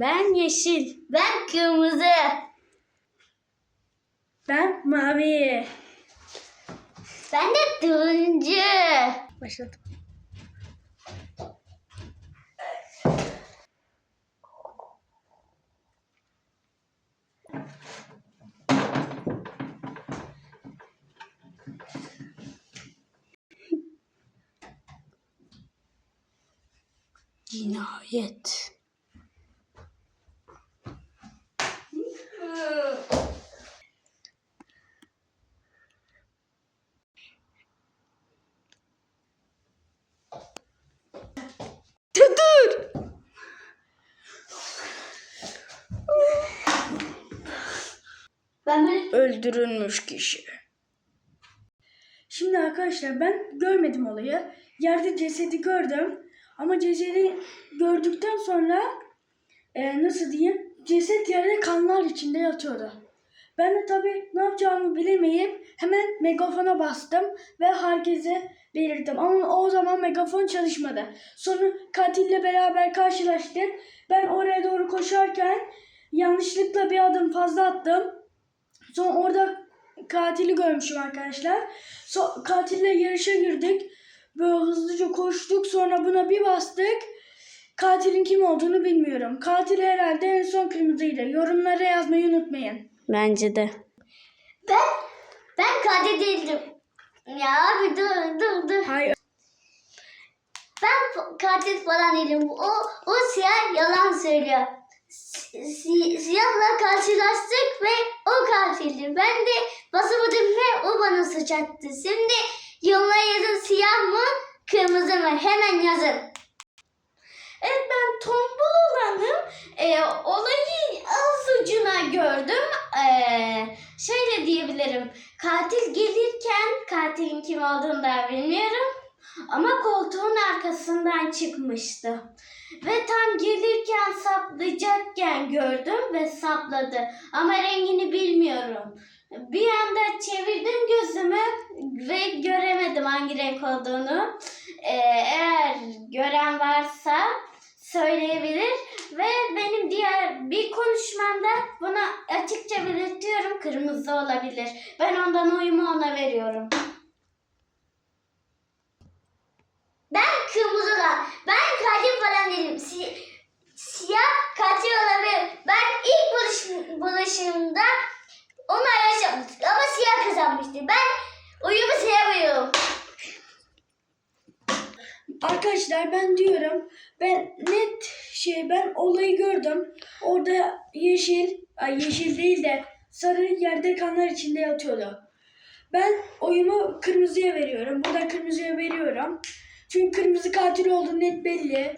Ben yeşil. Ben kırmızı. Ben mavi. Ben de turuncu. Başladım. Cinayet. Dur. Ben böyle Öldürülmüş kişi. Şimdi arkadaşlar ben görmedim olayı. Yerde cesedi gördüm. Ama cesedi gördükten sonra e, nasıl diyeyim ceset yerde kanlar içinde yatıyordu. Ben de tabii ne yapacağımı bilemeyip hemen megafona bastım ve herkese belirttim. Ama o zaman megafon çalışmadı. Sonra katille beraber karşılaştık. Ben oraya doğru koşarken yanlışlıkla bir adım fazla attım. Sonra orada katili görmüşüm arkadaşlar. So katille yarışa girdik. Böyle hızlıca koştuk. Sonra buna bir bastık. Katilin kim olduğunu bilmiyorum. Katil herhalde en son kırmızıydı. Yorumlara yazmayı unutmayın. Bence de. ben ben katil değildim. Ya abi dur dur dur. Hayır. Ben katil falan değilim. O o siyah yalan söylüyor. Si- si- siyahla karşılaştık ve o katildi. Ben de basamadım ve o bana suç attı. Şimdi yorumlara yazın siyah mı kırmızı mı? Hemen yazın. Evet ben tombul olanım. Ee, olayı az ucuna gördüm. Ee, şöyle diyebilirim. Katil gelirken katilin kim olduğunu da bilmiyorum. Ama koltuğun arkasından çıkmıştı. Ve tam gelirken saplayacakken gördüm ve sapladı. Ama rengini bilmiyorum. Bir anda çevirdim gözümü ve göremedim hangi renk olduğunu. Ee, eğer gören varsa söyleyebilir ve benim diğer bir konuşmamda buna açıkça belirtiyorum kırmızı olabilir. Ben ondan oyumu ona veriyorum. Ben kırmızı olan. Ben katil falan değilim. Si- siyah katil olabilir. Ben ilk buluş buluşumda onu yaşamıştım. Ama kazanmıştı. Ben oyumu siyah veriyorum. Arkadaşlar ben diyorum ben net şey ben olayı gördüm. Orada yeşil, ay yeşil değil de sarı yerde kanlar içinde yatıyordu. Ben oyumu kırmızıya veriyorum. Burada kırmızıya veriyorum. Çünkü kırmızı katil olduğu net belli.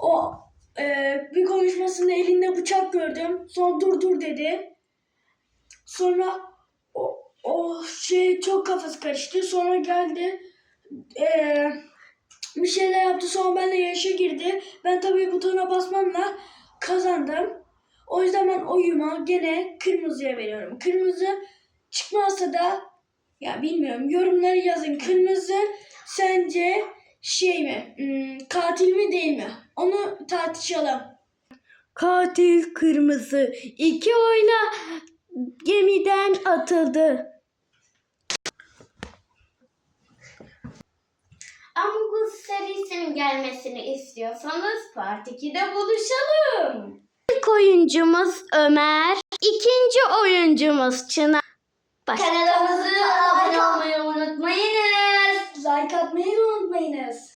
O e, bir konuşmasında elinde bıçak gördüm. Sonra dur dur dedi. Sonra o, o şey çok kafası karıştı. Sonra geldi. Eee bir şeyler yaptı sonra benimle yarışa girdi. Ben tabii butona basmamla kazandım. O yüzden ben oyuma gene kırmızıya veriyorum. Kırmızı çıkmazsa da ya bilmiyorum yorumları yazın. Kırmızı sence şey mi hmm, katil mi değil mi? Onu tartışalım. Katil kırmızı. iki oyla gemiden atıldı. Among Us serisinin gelmesini istiyorsanız Part 2'de buluşalım. İlk oyuncumuz Ömer. İkinci oyuncumuz Çınar. Başka. Kanalımıza abone olmayı unutmayınız. Like atmayı unutmayınız.